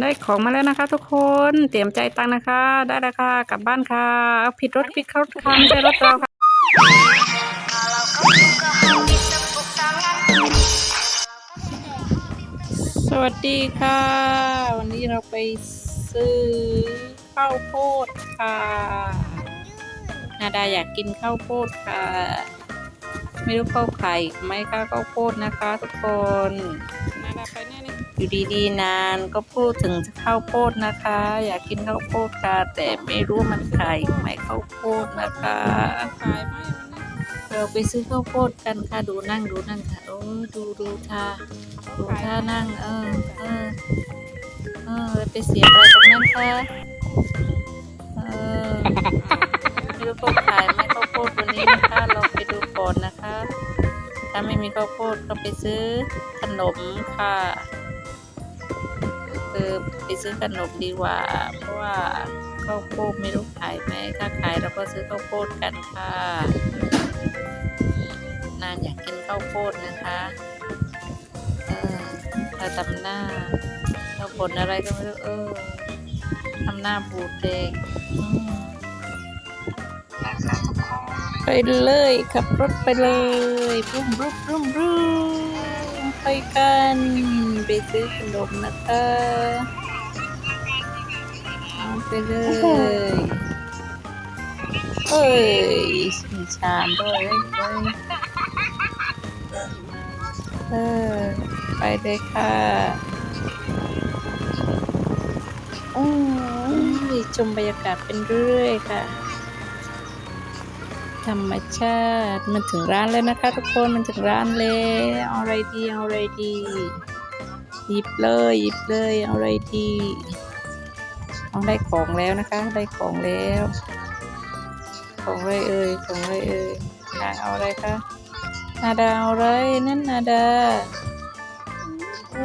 ได้ของมาแล้วนะคะ ทุกคนเตรียมใจตังค์นะคะ ได้แล้วค่ะกลับบ้านค่ะเอาผิดรถผิดรถค่ะไม่ใช่รถเราค่ะสวัสดีค่ะ วันนี้เราไปซื้อข้าวโพดค่ะนาดาอยากกินข้าวโพดค่ะ ไม่รู้เข้าไข่ไหมคะข้าวโพดนะคะ ทุกคนนาดาไปน อยู่ดีๆ นานก็พูดถึงข้าวโพดนะคะ อยากกินข้าวโพดค่ะแต่ไม่รู้มันไข่ไหมข้าวโพดนะคะขายไหมเราไปซื้อข้าวโพดกันค่ะดูนั่งดูนั่งค่ะโอ้ดูดูท่าดูท่านั่งเออเออเออไปเสียอะไรตรงนั้นคะเออไม่รู้เขาขายไหมข้าวโพดวันนี้นะคะลองไปดูก่อนนะคะ ถ้าไม่มีข้าวโพดก็ไปซื้อขนมค่ะ อไปซื้อขนมดีกว่า เพราะว่าข้าวโพดไม่รู้ขายไหมถ้าขายเราก็ซื้อข้าวโพดกันค่ะนานอยากกินข้าวโพดนะคะเออเราทำหน้าเราผลอะไรก็ไม่รู้เออทำหน้าบูดเด็กอืมไปเลยขับรถไปเลยรุ่มรุ่มรุ่มรุ่ม ไปกันไปซื้อขนมนะคะเอาไปเลยเอ้ยมีชามด้วยเอ้ยเออไปเลยค่ะอ้ยชมบรรยากาศเป็นเรื่อยค่ะ ธรรมชาติมันถึงร้านแล้วนะคะทุกคนมันถึงร้านแล้วเอาอะไรดีเอาอะไรดีหยิบเลยหยิบเลยเอาอะไรดีเอาได้ของแล้วนะคะได้ของแล้ว ของอะไรเอ่ยของอะไรเอ่ยนางเอาอะไรคะนาดาเอาอะไรนั่นนาดาโอ้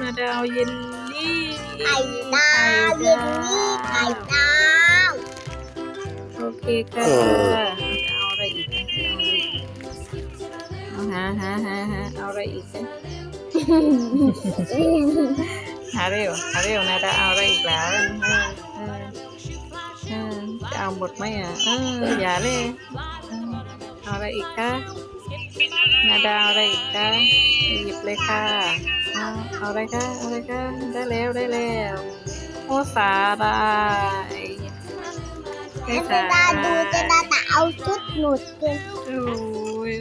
นาดาเอาเยลลี่ไข่ดาวเยลลี่ไข่ดาวโอเคค่ะ หาหาหาหาเอาอะไรอีกคะหาเร็วหาเร็วนาดาเอาอะไรอีกแล้วเออเออเออจะเอาหมดไหมอะเอออย่าเลยเออเอาอะไรอีกคะนาดาเอาอะไรอีกคะหยิบเลยค่ะเอาเอาอะไรคะเอาอะไรคะได้แล้วได้แล้วโอ้สาหร่ายได้เวสาหลาร่ายดูจะได้แต่เอาชุดหนุดเลย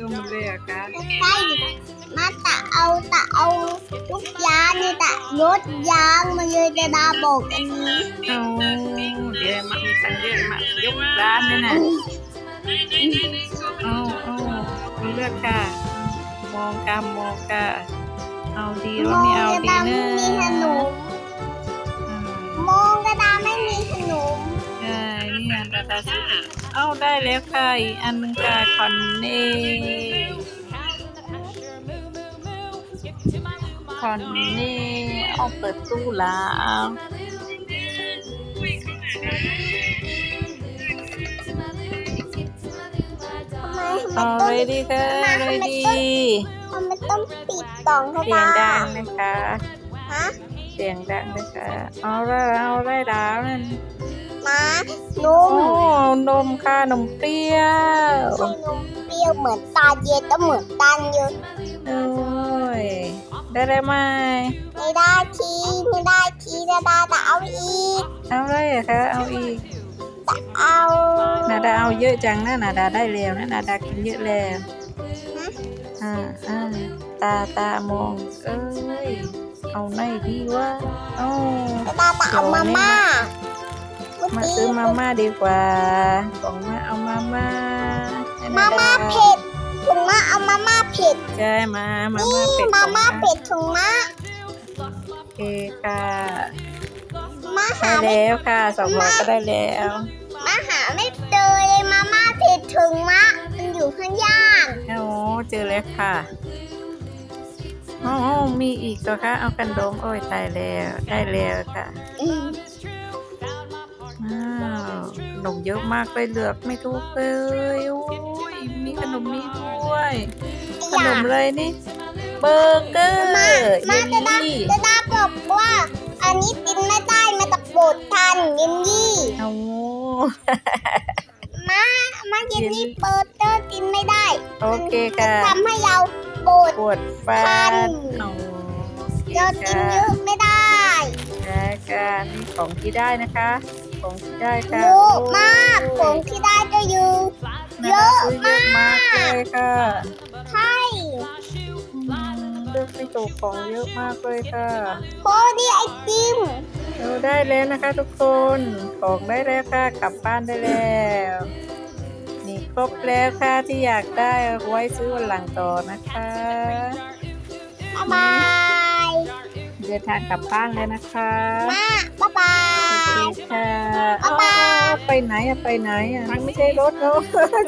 โอ้ยเอามาเลยอะคะใช่มาแต่เอาแต่เอาทุกอยางนี่แต่รถยางมาเลยจะดาบอกอันนี้เอาเดี๋ยวมามีตังค์เยอะมายกร้านเลยนะเอาเอาเอาเลือกค่ะ มองกามองค่ะเอาดีหรือไม่เอาดีดานะไม่มีขนมอืมมองกระดาไม่มีขนมใช่นี่อันดาดาซื้อ เอาได้แล้วค่ะอีกอันหนึงค่ะคอนเน่คอนเน่เอาเปิดตู้แล้วทำไมเอาทำอะไรไมดีคะอะไรดีต้องทำไมต้องปิดกล่องให้เสียงดาดังนะคะ ฮะ เสียงดังนะคะ เอาละเอาได้ดาวนั่น มาโนอ้มนมค่ะนมเปรี้ยวใช่นมเปรี้ยวเหมือนตาเย็นก็เหมือนตันเยอะโอ้ยได้เลยไหมไม่ได้ทีไม่ได้ทีนาดาแต่เอาอีกเอาเลยเหรอคะเอาอีกแต่เอานาดาเอาเยอะจังนะนาดาได้แล้วนะนาดากินเยอะแล้วอ่าอ่าตาตามองเอ้ยเอาไหนดีวะเอานาดาแต่เอามาม่าเมื่อมากี้ซื้อมาม่าดีกว่าของมาเอามาม่าให้มานาดม่าเผ็ดถุงมาเอามาม่าเผ็ดใช่มามานี่ม่าเป็ดมาของม่าเผ็ดถุงมาโอเคค่ะมาได้หาไม่แล้วค่ะสองร้อยก็ได้แล้วมาหาไม่เจอเลยมาม่าเผ็ดถุงมะมันอยู่ข้างย่างโอ้เจอแล้วค่ะโอ้มีอีกตัวคะเอากันโดมโอ้ยตายแล้วได้แล้วค่ะอืมอ้าวข นมเยอะมากเลยเลือกไม่ถูกเลยโอ้ยมีขนมนี้ด้วย ขนมเลยนี่ เบอร์เกอร์มาเยมาลจะดาลี่จะดาบอกว่า อันนี้เป็นบททันยินยี่เอามามาเย็นนี่เปิดเตอร์กินไม่ได้โอเคค่ะทำให้เราปวดปวดฟัฟันนเอาโอเคเรากินเยอะไม่ได้ได้ค่ะนี่ของที่ได้นะคะ ของที่ได้ค่ะเยอะมากของที่ได้ก็เยอะเยอะเยอะมากเลยค่ะใช่อืมเลือกไม่ถูกของเยอะมากเลยค่ะโคดีไอติมเราได้แล้วนะคะ ทุกคนของได้แล้วค่ะกลับบ้านได้แล้วนี่ครบแล้วค่ะที่อยากได้เอาไว้ซื้อวันหลังต่อนะคะ บ๊ายบาย เดินทางกลับบ้านแล้วนะคะ มา บ๊ายบาโอยเคค่ะบ๊ายบายอ้าวไปไหนอะไปไหนอะมันไม่ใช่รถเนาะ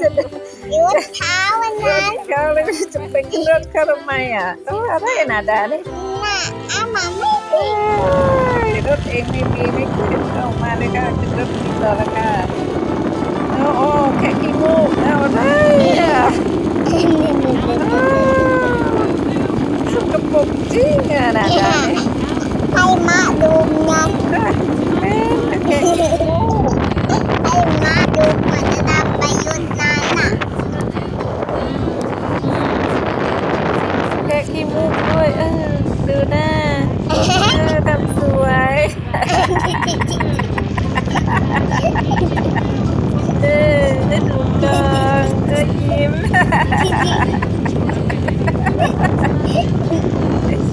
จะเดินหยุดเท้าวันรนั้ถนเขาเลยจะไปขึ้นรถเขาทำไมอะต้องอะไรนาดาเนี่ยน่ะอาหมาไม่ติดรถเองไม่มีไม่ขึ้นเข้ามาเลยค่ะขึ้นรถมีต่อแล้วค่ะโอ้โอ้แค่ขี้มูกเอาได้อะอ้าวสกปรกจริงอะนาดาเนี่ย ให้มาดูไงเป็นแค่ขี้มูก ให้มาดูเหมือนจะดำไปยุดนั้นน่ะ แค่ขี้มูกด้วยเออดูหน้าเออทำสวยเออได้ดูกองเออยิ้ม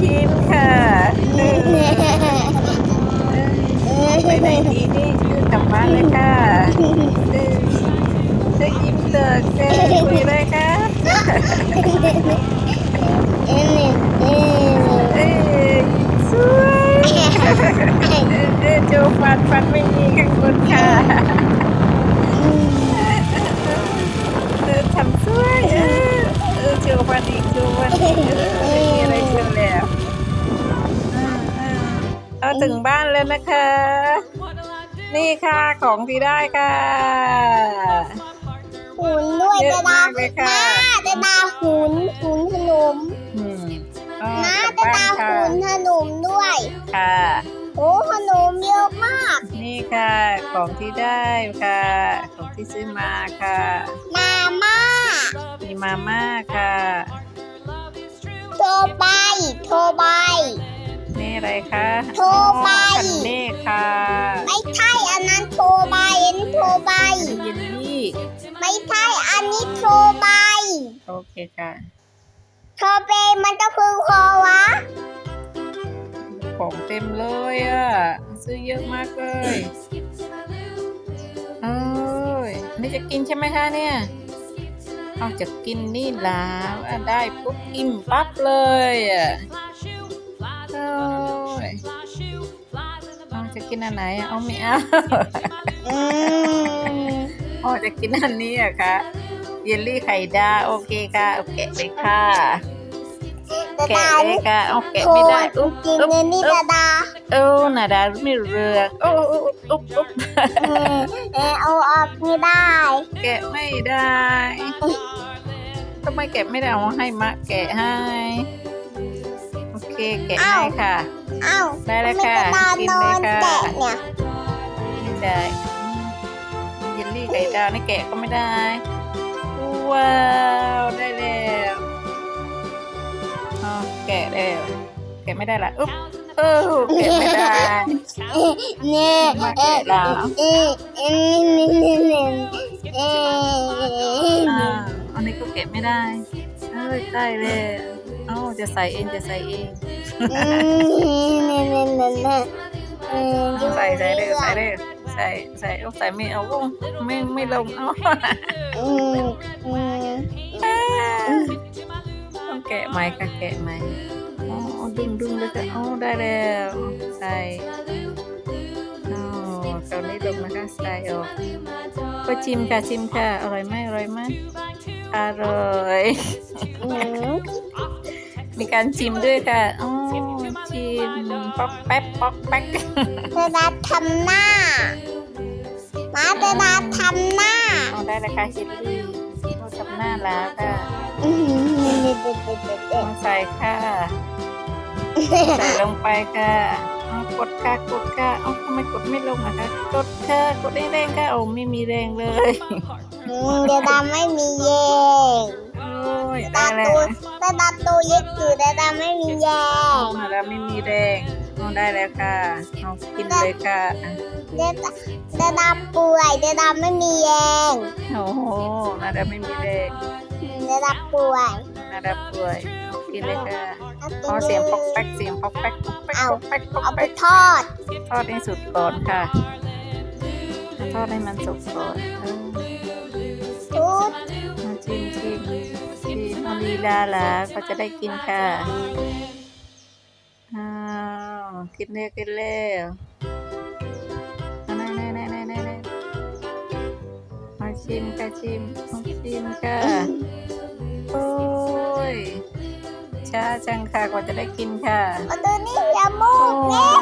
ยิ้มค่ะไปไหนดีนี่กลับบ้านเลยค่ะเออเออยิ้มเติร์กเออคุยเลยค่ะเอ็นเอ็เอ้ยสวยเออเออโจฟันฟันไม่มีข้างบนค่ะ ถึงบ้านแล้วนะคะ นี่ค่ะของที่ได้ค่ะหุ่นด้วยเยจะอะดามากเลยค่ะ มาจะดาหุ่นหุ่นขนมอืมเอามากลับจะบ้าดานค่ะ หุ่นขนมด้วย ค่ะ โอ้ขนมเยอะมาก นี่ค่ะของที่ได้ค่ะ ของที่ซื้อมาค่ะ มาม่ามีมาม่าค่ะ โทรไปโทรไปนี่ อะไรคะโทรไปอ๋อคันเน่ค่ะ ไม่ใช่อันนั้นโทรไปอันนี้โทรไปเยลลี่ไม่ใช่อันนี้โทรไปโอเคค่ะโทรไปมันจะพึงคอวะของเต็มเลยอะซื้อเยอะมากเลยเอ้ยนี่จะกินใช่ไหมคะเนี่ยเอาจะกินนี่แล้วอะได้ปุ๊บอิ่มปั๊บเลยอะโอ้ ยเอาจะกินอันไหนอะเอาไม่เอาอืมอ๋อจะกินอันนี้อะคะเยลลี่ไข่ดาวโอเคค่ะเอาแกะเลยค่ะจะแกะดาเลยค่ะเอาแกะโทรไม่ได้อุ๊บกินอุ๊บเนนี่อุ๊จะบดาเออนาดาไม่เรืองโอ้อุ๊บอุ๊บอุ๊บเออเออเอาออกไม่ได้ แกะไม่ได้ทำไมแกะไม่ได้เอาให้มะแกะให้โอ เคแกะให้ค่ะเอ้าได้เลยมันค่ะจะดานกินนอเลยนค่ะ แกะเนี่ยไม่ได้อืมเยลลี่ไข่ดาวนี่แกะก็ไม่ได้ ว้าวได้แล้วอ๋อแกะแล้วแกะไม่ได้ละอุ๊บเออแกะไม่ได้ เนี่ยมาเอแกะอแล้วเออเออเออเอออ่าอันนี้ก็เก็บไม่ได้ เอ้ยได้เลยเอ้าจะใส่เองจะใส่เองใส่ใส่เลยใส่เลยใส่ใส่เอาใส่ไม่เอาโอ้ไม่ไม่ลงเอาอืมอืมต้องแกะไหมค่ะแกะไหมอ๋อดึงดึงเลยค่ะอ๋อได้แล้วใส่อ๋อตอนนี้ลงนะคะใส่ออกก็ชิมค่ะชิมค่ะ อร่อยไหมอร่อยไหมอร่อยอื มมีการชิมด้วยค่ะอ๋อชิมป๊อกแป๊บป๊อกแป๊กเธอดัดทำหน้ามาเธอดัดทำหน้าเอาได้แล้วค่ะชิลลี่เราทำหน้าแล้วค่ะอืมมาใส่ค่ะใส่ลงไปค่ะเอาคกดค่ะกดค่ะเอ้าทำไมกดไม่ลงอะคะกดค่ะกดได้แรงค่ะโอ้ไม่มีแรงเลยอืมเดี๋ยวดาไม่มีแยง โอ้ยตาได้แล้ตัววแต่ตาตัวเล็กอยู่แต่ดาไม่มีแยงมาแล้วไม่มีแรงเอาได้แล้วค่ะเอากินเลยค่ะอะเดี๋ยวตาเดี๋ยวดาป่วยเดี๋ยวดาไม่มีแยงโอ้โหนาดาไม่มีแรงอืมเดี๋ยวดาป่วยนาดาป่วยกินเลยค่ะเอาอ๋อเสียงปอกแป๊กเสียงปอกแป๊กปอกแป๊กปอกแป๊กปอกเอาไปแป๊กทอด ทอดให้สุดก่อนค่ะทอดให้มันสุกก่อนเอ ลีลาหลาก็จะได้กินค่ะ อ้าวกินเร็วกินเร็วเอาไหนไหนไหนไหนไหนไหนมาชิมค่ะชิมมาชิมค่ะ โอ้ยช้าจังค่ะกว่าจะได้กินค่ะอาตัวนี้อย่ามูโอ้กเนี่ย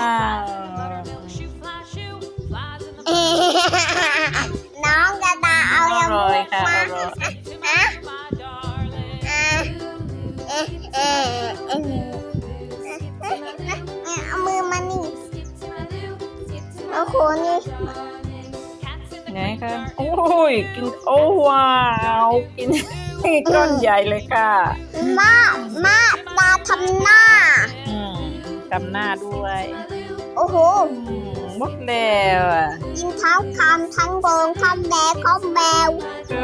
เอาโคนี่ไงคะโอ้ยกินโอ้ว้าวกินก้อนใหญ่เลยค่ะมามาตาทำหน้าอืมจำหน้าด้วย โอ้โหอืมหมดแล้วอะยิงเท้าคำทั้งโบงคำแบกคำแบวเอ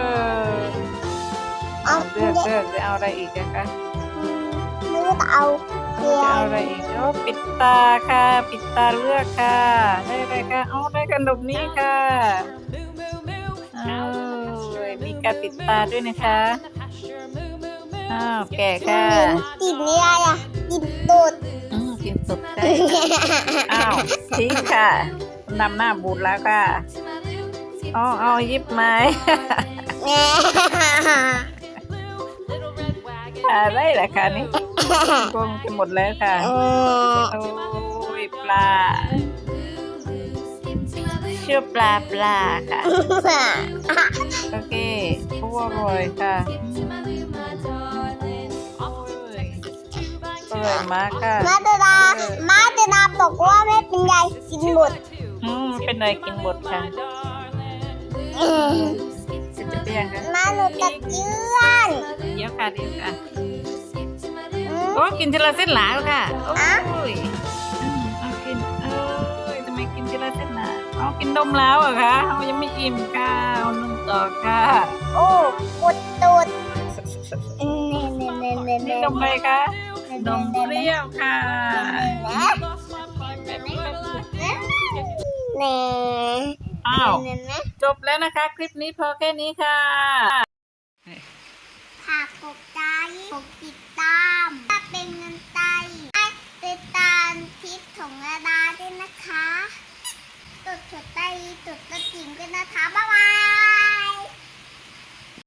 อเอาเลือกเลือกจะเอาอะไรอีกนะคะไม่รู้จะเอาเดียจะวเอาอะไรอีก โอ้ปิดตาค่ะ ปิดตาเลือกค่ะ ได้อะไรคะเอาได้ขนมนี้ค่ะอ้าวมีการปิดตาด้วยนะคะอ้าวแกะค่ะกินนี่อะไรอะกินตูดอืมกินสุดได้อ้าวทิ้งค่ะนำหน้าบูดแล้วค่ะอ๋อเอายิบไม้แง่อะไรล่ะคะนี่ กลมไปหมดแล้วค่ะเออโอ้ยปลา ชื่อปลาปลาค่ะ โอเคโอ้อร่อยค่ะโอ้ยอร่อยมากค่ะ มาเดดามาเดดาบอกว่าไม่เป็นไรกินหมด อืม เป็นไรกินหมดค่ะเออจะจะเปรี้ยงค่ะมาหนูตัดเยื่อนเดี๋ยวค่ะเดี๋ยวค่ะอืม โอ้กินทีละเส้นหลายค่ะอะโอ้ยอืมเอากินเอ้ยทำไมกินทีละเส้นหลายเอากินนมแล้วเหรอะคะเอายังไม่อิ่มค่ะเอานมต่อค่ะโอ้ปวดตูดเน่เน่เน่เน่นี่เน่นมอะไรคะนมเปรี้ยวค่ะเน่อ้าวเน่เน่จบแล้วนะคะ คลิปนี้พอแค่นี้ค่ะฝากกดไลค์กดติดตาม เป็นน้ำตาลไปตามคลิปของระดาด้วยนะคะตุดถุดไตตุดตะกิ่มกันนะคะ บ๊ายบาย